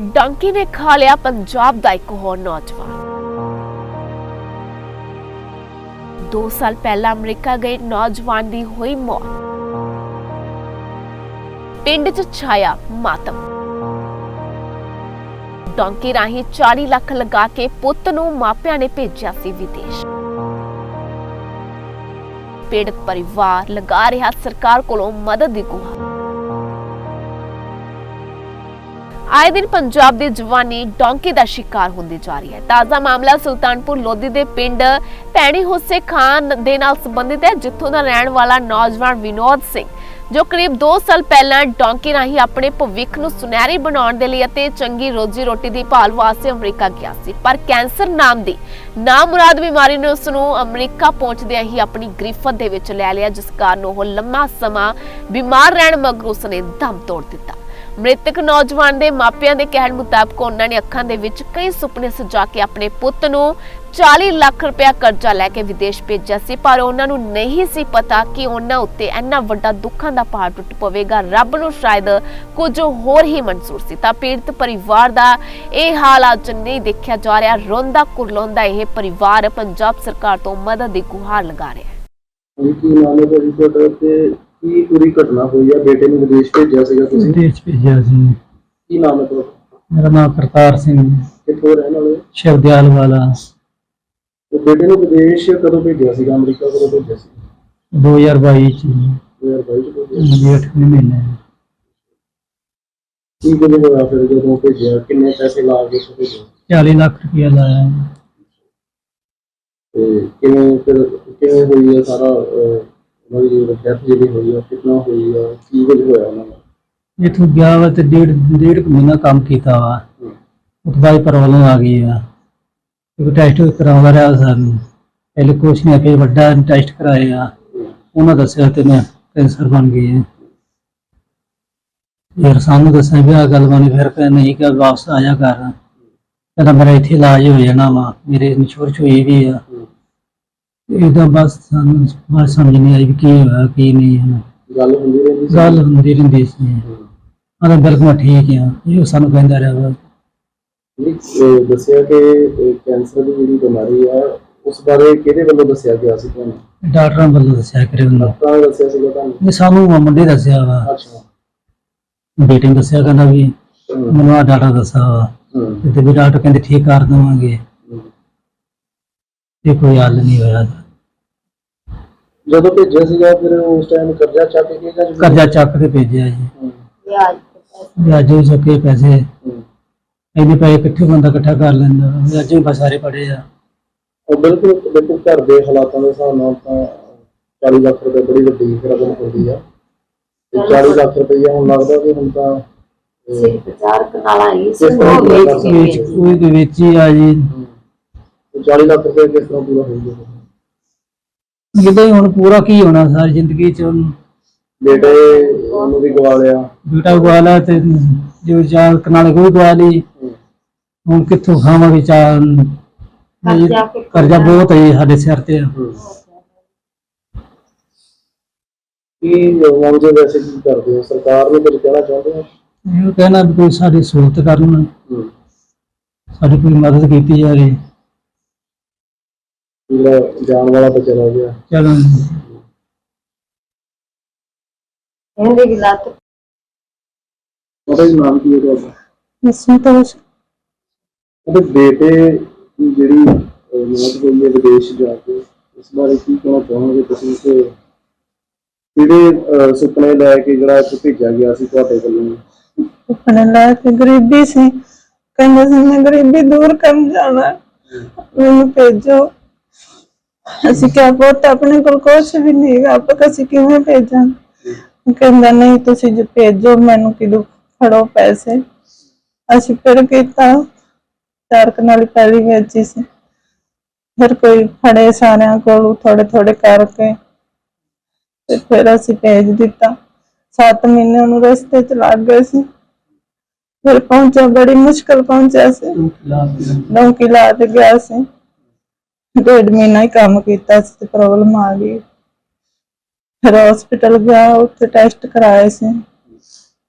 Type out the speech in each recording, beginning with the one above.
Donkey ਨੇ ਖਾ ਲਿਆ ਪੰਜਾਬ ਦਾ ਇੱਕ ਹੋਰ ਨੌਜਵਾਨ। 2 ਸਾਲ ਪਹਿਲਾਂ ਅਮਰੀਕਾ ਗਏ, ਨੌਜਵਾਨ ਦੀ ਹੋਈ ਮੌਤ। ਪਿੰਡ 'ਚ ਛਾਇਆ ਮਾਤਮ। ਡੌਂਕੀ ਰਾਹੀਂ 40 ਲੱਖ ਲਗਾ ਕੇ ਪੁੱਤ ਨੂੰ ਮਾਪਿਆਂ ਨੇ ਭੇਜਿਆ ਸੀ ਵਿਦੇਸ਼। ਪੀੜਤ ਪਰਿਵਾਰ ਲਗਾ ਰਿਹਾ ਸਰਕਾਰ ਕੋਲੋਂ ਮਦਦ ਦੀ ਗੁਹਾਰ। ਆਏ ਦਿਨ ਪੰਜਾਬ ਦੀ ਜਵਾਨੀ ਡੌਂਕੀ ਦਾ ਸ਼ਿਕਾਰ ਹੁੰਦੀ ਜਾ ਰਹੀ ਹੈ। ਤਾਜ਼ਾ ਮਾਮਲਾ ਸੁਲਤਾਨਪੁਰ ਲੋਧੀ ਦੇ ਪਿੰਡ ਭੈਣੀ ਹੁਸੇ ਖਾਨ ਦੇ ਨਾਲ ਸੰਬੰਧਿਤ ਹੈ, ਜਿੱਥੋਂ ਦਾ ਰਹਿਣ ਵਾਲਾ ਨੌਜਵਾਨ ਵਿਨੋਦ ਸਿੰਘ, ਜੋ ਕਰੀਬ 2 ਸਾਲ ਪਹਿਲਾਂ ਡੌਂਕੀ ਰਾਹੀਂ ਆਪਣੇ ਭਵਿੱਖ ਨੂੰ ਸੁਨਹਿਰੀ ਬਣਾਉਣ ਦੇ ਲਈ ਅਤੇ ਚੰਗੀ ਰੋਜੀ ਰੋਟੀ ਦੀ ਭਾਲ ਵਾਸਤੇ ਅਮਰੀਕਾ ਗਿਆ ਸੀ। ਪਰ ਕੈਂਸਰ ਨਾਮ ਦੀ ਨਾਮੁਰਾਦ ਬਿਮਾਰੀ ਨੇ ਉਸ ਨੂੰ ਅਮਰੀਕਾ ਪਹੁੰਚਦਿਆਂ ਹੀ ਆਪਣੀ ਗ੍ਰਿਫਤ ਦੇ ਵਿੱਚ ਲੈ ਲਿਆ, ਜਿਸ ਕਾਰਨ ਉਹ ਲੰਮਾ ਸਮਾਂ ਬਿਮਾਰ ਰਹਿਣ ਮਗਰੋਂ ਉਸਨੇ ਦਮ ਤੋੜ ਦਿੱਤਾ। ਮ੍ਰਿਤਕ ਨੌਜਵਾਨ ਦੇ ਮਾਪਿਆਂ ਦੇ ਕਹਿਣ ਮੁਤਾਬਕ ਉਹਨਾਂ ਨੇ ਅੱਖਾਂ ਦੇ ਵਿੱਚ ਕਈ ਸੁਪਨੇ ਸਜਾ ਕੇ ਆਪਣੇ ਪੁੱਤ ਨੂੰ 40 ਲੱਖ ਰੁਪਇਆ ਕਰਜ਼ਾ ਲੈ ਕੇ ਵਿਦੇਸ਼ ਭੇਜਿਆ ਸੀ, ਪਰ ਉਹਨਾਂ ਨੂੰ ਨਹੀਂ ਸੀ ਪਤਾ ਕਿ ਉਹਨਾਂ ਉੱਤੇ ਇੰਨਾ ਵੱਡਾ ਦੁੱਖਾਂ ਦਾ ਪਹਾੜ ਟੁੱਟ ਪਵੇਗਾ। ਰੱਬ ਨੂੰ ਸ਼ਾਇਦ ਕੁਝ ਹੋਰ ਹੀ ਮਨਜ਼ੂਰ ਸੀ। ਤਾਂ ਪੀੜਤ ਪਰਿਵਾਰ ਦਾ ਇਹ ਹਾਲ ਅੱਜ ਨਹੀਂ ਦੇਖਿਆ ਜਾ ਰਿਹਾ। ਰੋਂਦਾ ਕੁਰਲਾਉਂਦਾ ਇਹ ਪਰਿਵਾਰ ਪੰਜਾਬ ਸਰਕਾਰ ਤੋਂ ਮਦਦ ਦੀ ਗੁਹਾਰ ਲਗਾ ਰਿਹਾ ਹੈ। ਕੀ ਨਾਮ ਹੈ ਭਾਜੀ ਤੇ ਕੀ ਪੂਰੀ ਘਟਨਾ ਹੋਈ ਆ ਬੇਟੇ ਨੂੰ ਵਿਦੇਸ਼ ਭੇਜਿਆ ਸੀਗਾ ਤੁਸੀਂ ਵਿਦੇਸ਼ ਭੇਜਿਆ ਸੀ ਕੀ ਨਾਮ ਹੈ ਤੁਹਾਡਾ ਮੇਰਾ ਨਾਮ ਕਰਤਾਰ ਸਿੰਘ ਕਿੱਥੋਂ ਰਹਿਣ ਵਾਲੇ ਹੋ? ਸ਼ਿਵਦਿਆਲ ਵਾਲਾ ਤੇ ਬੇਟੇ ਨੂੰ ਵਿਦੇਸ਼ ਕਦੋਂ ਭੇਜਿਆ ਸੀਗਾ ਅਮਰੀਕਾ ਕਦੋਂ ਭੇਜਿਆ ਸੀ 2022 ਚ 2022 ਚ ਭੇਜਿਆ ਜੀ 8 ਮਹੀਨੇ ਕੀ ਕੁਝ ਹੋਇਆ ਫਿਰ ਜਦੋਂ ਭੇਜਿਆ ਕਿੰਨੇ ਪੈਸੇ ਲਾ ਕੇ ਉਸ ਭੇਜਿਆ 40 ਲੱਖ ਰੁਪਇਆ ਲਾਇਆ ਤੇ ਕਿਵੇਂ ਫਿਰ ਕਿਵੇਂ ਹੋਈ ਆ ਸਾਰਾ ਅਹ, ਉਹਨਾਂ ਦੀ ਡੈਥ ਜਿਹੜੀ ਹੋਈ ਆ ਕਿੰਨਾ ਹੋਈ ਆ ਕੀ ਕੁਝ ਹੋਇਆ ਉਹਨਾਂ ਨਾਲ ਇਥੋਂ ਗਿਆ ਵਾ ਤੇ ਡੇਢ ਡੇਢ ਕੁ ਮਹੀਨਾ ਕੰਮ ਕੀਤਾ ਵਾ। ਉਸ ਬਾਅਦ ਪ੍ਰੋਬਲਮ ਆ ਗਈ ਆ। ਇੱਕ ਟੈਸਟ ਕਰਾਉਂਦਾ ਰਿਹਾ ਸਾਨੂੰ। ਪਹਿਲੇ ਕੁਛ ਨਹੀਂ ਫਿਰ ਵੱਡਾ ਟੈਸਟ ਕਰਾਇਆ ਹਮ, ਉਹਨਾਂ ਦੱਸਿਆ ਤੇ ਮੈਂ ਕੈਂਸਰ ਬਣ ਗਈ ਹੈ ਫਿਰ ਸਾਨੂੰ ਦੱਸਿਆ ਵੀ ਆ ਗੱਲ ਬਣੀ ਫਿਰ ਕਹਿੰਦੇ ਨਹੀਂ ਕਿ ਵਾਪਸ ਆਇਆ ਕਰ। ਕਹਿੰਦਾ ਮੇਰਾ ਇੱਥੇ ਇਲਾਜ ਹੋ ਜਾਣਾ ਵਾ। ਮੇਰੇ ਇੰਸ਼ੋਰੈਂਸ ਹੋਈ ਵੀ ਆ। ਹਮ। ਇਹਦਾ ਬਸ ਸਾਨੂੰ ਸਮਝ ਨਹੀਂ ਆਈ ਵੀ ਕੀ ਹੋਇਆ ਕੀ ਨਹੀਂ ਹੈ ਗੱਲ ਹੁੰਦੀ ਰਹਿੰਦੀ ਸੀ। ਗੱਲ ਹੁੰਦੀ ਰਹਿੰਦੀ ਸੀ। ਬਿਲਕੁਲ ਠੀਕ ਆ ਇਹ ਸਾਨੂੰ ਕਹਿੰਦਾ ਰਿਹਾ ਵਾ। ਇਹ ਦੱਸਿਆ ਕਿ ਇਹ ਕੈਂਸਰ ਦੀ ਜਿਹੜੀ ਬਿਮਾਰੀ ਆ ਉਸ ਬਾਰੇ ਕਿਹਦੇ ਵੱਲੋਂ ਦੱਸਿਆ ਗਿਆ ਸੀ ਤੁਹਾਨੂੰ? ਡਾਕਟਰਾਂ ਵੱਲੋਂ ਦੱਸਿਆ ਕਰੇ ਉਹਨਾਂ ਦੱਸਿਆ ਸੀਗਾ ਤੁਹਾਨੂੰ? ਇਹ ਸਾਨੂੰ ਮੁੰਡੇ ਦੱਸਿਆ ਵਾ। ਅੱਛਾ। ਬੇਟੇ ਨੇ ਦੱਸਿਆ ਕਹਿੰਦਾ ਵੀ ਹਮ, ਮੈਨੂੰ ਡਾਕਟਰ ਦੱਸਿਆ ਵਾ। ਹਮ, ਤੇ ਵੀ ਡਾਕਟਰ ਕਹਿੰਦੇ ਠੀਕ ਕਰ ਦੇਵਾਂਗੇ। ਤੇ ਕੋਈ ਹੱਲ ਨਹੀਂ ਹੋਇਆ ਜਦੋਂ ਭੇਜਿਆ ਸੀਗਾ ਫਿਰ ਉਸ ਟਾਈਮ ਕਰਜ਼ਾ ਚੱਕ ਕੇ ਜਾਂ ਜ਼ਮੀਨ- ਕਰਜ਼ਾ ਚੱਕ ਕੇ ਭੇਜਿਆ ਜੀ। ਹਮ, ਵਿਆਜ ਵੀ ਚੱਕੇ ਪੈਸੇ। ਹਮ। ਇੰਨੇ ਪੈਸੇ ਇਕੱਠੇ ਬੰਦਾ ਇਕੱਠਾ ਕਰ ਲੈਂਦਾ। ਵਿਆਜ ਵੀ ਬਸ ਸਾਰੇ ਪੜੇ ਆ। ਉਹ ਬਿਲਕੁਲ ਦੇਖੋ ਘਰ ਦੇ ਹਾਲਾਤਾਂ ਦੇ ਹਿਸਾਬ ਨਾਲ ਤਾਂ 40 ਲੱਖ ਰੁਪਏ ਬੜੀ ਵੱਡੀ ਰਕਮ ਹੁੰਦੀ ਆ। ਤੇ 40 ਲੱਖ ਰੁਪਏ ਹੁਣ ਲੱਗਦਾ ਕਿ ਹੁਣ ਤਾਂ ਇਹ, ਸਿਰਫ ਚਾਰ ਕਨਾਲਾਂ ਹੀ ਸੀ ਉਹ ਵੇਚ ਕੇ ਸਕਦੇ? ਵੇਚ ਕੋਈ ਦੇ ਵਿੱਚ ਹੀ ਆ ਜੀ। ਤੇ 40 ਲੱਖ ਰੁਪਏ ਕਿਸ ਤਰ੍ਹਾਂ ਪੂਰਾ ਹੋਊਗਾ ਜਿੱਦਾਂ ਹੀ ਹੁਣ ਪੂਰਾ ਕੀ ਹੋਣਾ ਸਾਰੀ ਜ਼ਿੰਦਗੀ ਚ ਹੁਣ? ਬੇਟੇ ਉਹਨੂੰ ਵੀ ਗਵਾ ਲਿਆ। ਬੇਟਾ ਗਵਾ ਲਿਆ ਤੇ ਜੋ ਚਾਰ ਕਨਾਲ ਕੋਈ ਗਵਾ ਲਈ। ਹੁਣ ਕਿੱਥੋਂ ਖਾਵਾਂਗੇ ਚਾਰ ਕਰਜ਼ਾ ਬਹੁਤ ਹੈ ਜੀ ਸਾਡੇ ਸਿਰ ਤੇ। ਕੀ ਮੰਗਦੇ ਵੈਸੇ ਕੀ ਕਰਦੇ ਹੋ? ਸਰਕਾਰ ਨੂੰ ਕੁਝ ਕਹਿਣਾ ਚਾਹੁੰਦੇ ਹੋ? ਇਹ ਕਹਿਣਾ ਵੀ ਕੋਈ ਸਾਡੀ ਸਹੂਲਤ ਕਰਨ। ਸਾਡੀ ਕੋਈ ਮਦਦ ਕੀਤੀ ਜਾਵੇ। ਜਿਹੜਾ ਜਾਣ ਵਾਲਾ ਤਾਂ ਚਲਾ ਗਿਆ ਚਲੋ ਇਹਦੀ ਵੀ ਲੱਤ ਉਹਦਾ ਵੀ ਨਾਮ ਕੀ ਹੈ ਤੁਹਾਡਾ ਸੰਤੋਸ਼ ਉਹਦੇ ਬੇਟੇ ਦੀ ਜਿਹੜੀ ਅਹ, ਮੌਤ ਹੋਈ ਹੈ ਵਿਦੇਸ਼ ਜਾ ਕੇ ਇਸ ਬਾਰੇ ਕੀ ਕਹਿਣਾ ਚਾਹੋਗੇ ਤੁਸੀਂ ਕਿ ਕਿਹੜੇ ਅਹ, ਸੁਪਨੇ ਲੈ ਕੇ ਜਿਹੜਾ ਇੱਥੇ ਭੇਜਿਆ ਗਿਆ ਸੀ ਤੁਹਾਡੇ ਵੱਲੋਂ ਆਪਣੇ ਲੈ ਕੇ ਗਰੀਬੀ ਸੀ ਕਹਿੰਦੇ ਸੀ ਮੈਂ ਗਰੀਬੀ ਦੂਰ ਕਰਨ ਜਾਣਾ ਮੈਨੂੰ ਭੇਜੋ ਅਸੀਂ ਕਿਹਾ ਪੁੱਤ ਆਪਣੇ ਕੋਲ ਕੁਛ ਵੀ ਨਹੀਂ ਹੈਗਾ ਆਪਾਂ ਅਸੀਂ ਕਿਵੇਂ ਭੇਜਾਂ? ਕਹਿੰਦਾ ਨਹੀਂ ਤੁਸੀਂ ਜੋ ਭੇਜੋ ਮੈਨੂੰ ਕਿਦੋਂ ਫੜੋ ਪੈਸੇ? ਅਸੀਂ ਫਿਰ ਕੀਤਾ ਚਾਰ ਕਨਾਲੀ ਪਹਿਲੀ ਵੇਚੀ ਸੀ। ਫਿਰ ਕੋਈ ਫੜੇ ਸਾਰਿਆਂ ਕੋਲ ਥੋੜੇ ਥੋੜੇ ਕਰਕੇ। ਤੇ ਫਿਰ ਅਸੀਂ ਭੇਜ ਦਿੱਤਾ। 7 ਮਹੀਨੇ ਉਹਨੂੰ ਰਸਤੇ ਚ ਲੱਗ ਗਏ ਸੀ। ਫਿਰ ਪਹੁੰਚਿਆ ਬੜੀ ਮੁਸ਼ਕਲ ਪਹੁੰਚਿਆ ਸੀ। ਨੌਕੀ ਲਾ ਤੇ ਗਿਆ ਸੀ। ਡੇਢ ਮਹੀਨਾ ਹੀ ਕੰਮ ਕੀਤਾ ਸੀ ਤੇ ਪ੍ਰੋਬਲਮ ਆ ਗਈ। ਫਿਰ ਹਸਪੀਟਲ ਗਿਆ, ਉੱਥੇ ਟੈਸਟ ਕਰਾਏ ਸੀ।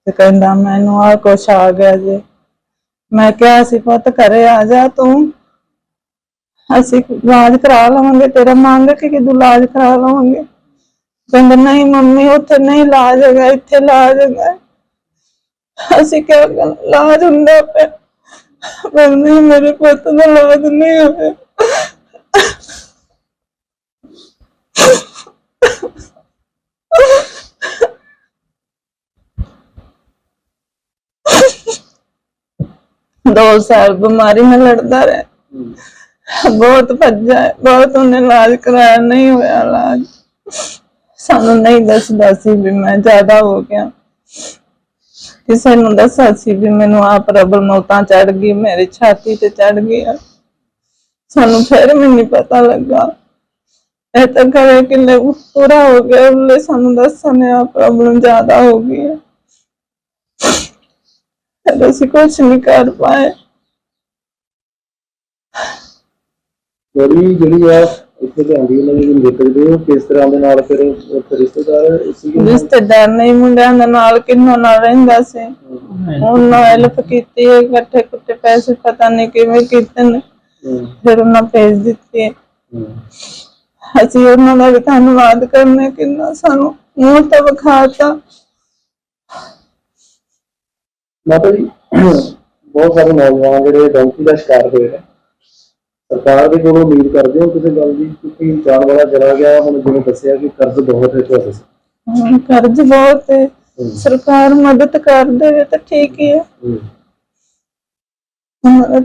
ਤੇ ਕਹਿੰਦਾ ਮੈਨੂੰ ਆ ਕੁਛ ਆ ਗਿਆ ਜੇ। ਮੈਂ ਕਿਹਾ ਸੀ ਪੁੱਤ ਘਰੇ ਆ ਜਾ ਤੂੰ। ਅਸੀਂ ਇਲਾਜ ਕਰਾ ਲਵਾਂਗੇ, ਤੇਰਾ ਮੰਗ ਕੇ ਕਿ ਇਲਾਜ ਕਰਾ ਲਵਾਂਗੇ। ਕਹਿੰਦੇ, ਨਹੀਂ ਮੰਮੀ, ਉੱਥੇ ਨਹੀਂ ਇਲਾਜ ਹੈਗਾ, ਇੱਥੇ ਇਲਾਜ ਹੈਗਾ। ਅਸੀਂ ਕਿਹਾ, ਇਲਾਜ ਹੁੰਦਾ ਪਿਆ। ਪਰ ਮੇਰੇ ਪੁੱਤ ਦਾ ਇਲਾਜ ਨਹੀਂ ਹੋਇਆ। ਦੋ ਸਾਲ ਬਿਮਾਰੀ ਨਾਲ ਲੜਦਾ ਰਿਹਾ। ਬਹੁਤ ਭੱਜਾ ਬਹੁਤ ਉਹਨੇ ਇਲਾਜ ਕਰਾਇਆ, ਨਹੀਂ ਹੋਇਆ ਇਲਾਜ। ਸਾਨੂੰ ਨਹੀਂ ਦੱਸਦਾ ਸੀ ਵੀ ਮੈਂ ਜ਼ਿਆਦਾ ਹੋ ਗਿਆ। ਕਿਸੇ ਨੂੰ ਦੱਸਿਆ ਸੀ ਵੀ ਮੈਨੂੰ ਆਪ ਰਬਲ ਮੌਤਾਂ ਚੜ ਗਈ, ਮੇਰੀ ਛਾਤੀ ਤੇ ਚੜ ਗਿਆ। ਸਾਨੂੰ ਫਿਰ ਵੀ ਨਹੀਂ ਪਤਾ ਲੱਗਾ। ਇਹ ਤਾਂ ਕਰੇ ਕਿ ਪੂਰਾ ਹੋ ਗਿਆ, ਉਹਨੇ ਸਾਨੂੰ ਨੇ ਆ ਪ੍ਰੋਬਲਮ ਜ਼ਿਆਦਾ ਹੋ ਗਈ ਹੈ। ਫਿਰ ਅਸੀਂ ਕੁਝ ਨਹੀਂ ਕਰ ਪਾਏ। ਬੜੀ ਜਿਹੜੀ ਆ ਇੱਥੇ ਲਿਆਂਦੀ ਉਹਨਾਂ ਦੀ ਨਿਕਲ ਗਈ। ਉਹ ਕਿਸ ਤਰ੍ਹਾਂ ਦੇ ਨਾਲ ਫਿਰ ਉੱਥੇ ਰਿਸ਼ਤੇਦਾਰ ਸੀਗੇ ਰਿਸ਼ਤੇਦਾਰ ਨਹੀਂ ਮੁੰਡਿਆਂ ਦੇ ਨਾਲ ਕਿੰਨੋਂ ਨਾਲ ਰਹਿੰਦਾ ਸੀ। ਉਹਨਾਂ ਹੈਲਪ ਕੀਤੀ ਹੈ, ਇਕੱਠੇ ਕੁੱਟੇ ਪੈਸੇ ਪਤਾ ਨਹੀਂ ਕਿਵੇਂ ਕੀਤੇ ਨੇ। ਹੂੰ, ਫਿਰ ਉਹਨਾਂ ਭੇਜ ਦਿੱਤੇ ਹੂੰ। ਅਸੀਂ ਉਹਨਾਂ ਦਾ ਵੀ ਧੰਨਵਾਦ ਕਰਨੇ ਕਿੰਨਾ ਸਾਨੂੰ ਮੂੰਹ ਤੇ ਵਿਖਾਤਾ। ਮਾਤਾ ਜੀ ਬਹੁਤ ਸਾਰੇ ਨੌਜਵਾਨ ਜਿਹੜੇ ਡੌਂਕੀ ਦਾ ਸ਼ਿਕਾਰ ਹੋਏ ਨੇ। ਸਰਕਾਰ ਦੇ ਕੋਲੋਂ ਉਮੀਦ ਕਰਦੇ ਹੋ ਕਿਸੇ ਗੱਲ ਦੀ? ਕਿਉਂਕਿ ਜਾਣ ਵਾਲਾ ਚਲਾ ਗਿਆ ਹੁਣ ਜਿਵੇਂ ਦੱਸਿਆ ਕਿ ਕਰਜ਼ ਬਹੁਤ ਹੈ ਤੁਹਾਡੇ ਸਿਰ। ਹੁਣ ਕਰਜ਼ ਬਹੁਤ ਹੈ। ਸਰਕਾਰ ਮਦਦ ਕਰ ਦੇਵੇ ਤਾਂ ਠੀਕ ਹੀ ਹੈ। ਹੂੰ।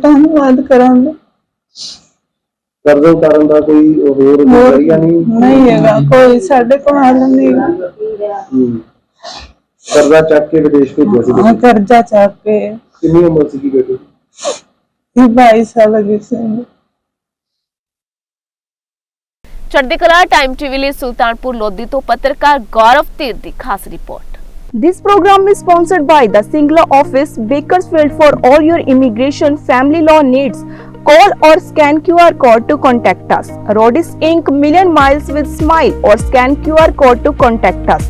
ਧੰਨਵਾਦ ਕਰਾਂਗੇ। ਕਰਜ਼ ਉਤਾਰਨ ਦਾ ਕੋਈ ਹੋਰ ਜ਼ਰੀਆ ਨਹੀਂ? ਨਹੀਂ ਹੈਗਾ ਕੋਈ ਸਾਡੇ ਕੋਲ ਹੱਲ ਨਹੀਂ। ਹੈਗਾ। ਹੂੰ। ਕਰਜ਼ਾ ਚੱਕ ਕੇ ਵਿਦੇਸ਼ ਭੇਜਿਆ ਸੀ ਹਾਂ ਕਰਜ਼ਾ ਚੱਕ ਕੇ ਕਿੰਨੀ ਉਮਰ ਸੀ ਬੇਟੇ ਦੀ ਇਹ 22 ਸਾਲ ਦੀ ਸੀ ਚੜ੍ਹਦੀ ਕਲਾ ਟਾਈਮ ਟੀਵੀ ਲਈ ਸੁਲਤਾਨਪੁਰ ਲੋਧੀ ਤੋਂ ਪੱਤਰਕਾਰ ਗੌਰਵ ਧੀਰ ਦੀ ਖਾਸ report This program is sponsored by the Singla office, Bakersfield for all your immigration family law needs. Call or scan QR code to contact us. Rodis Inc. Million Miles with Smile or scan QR code to contact us.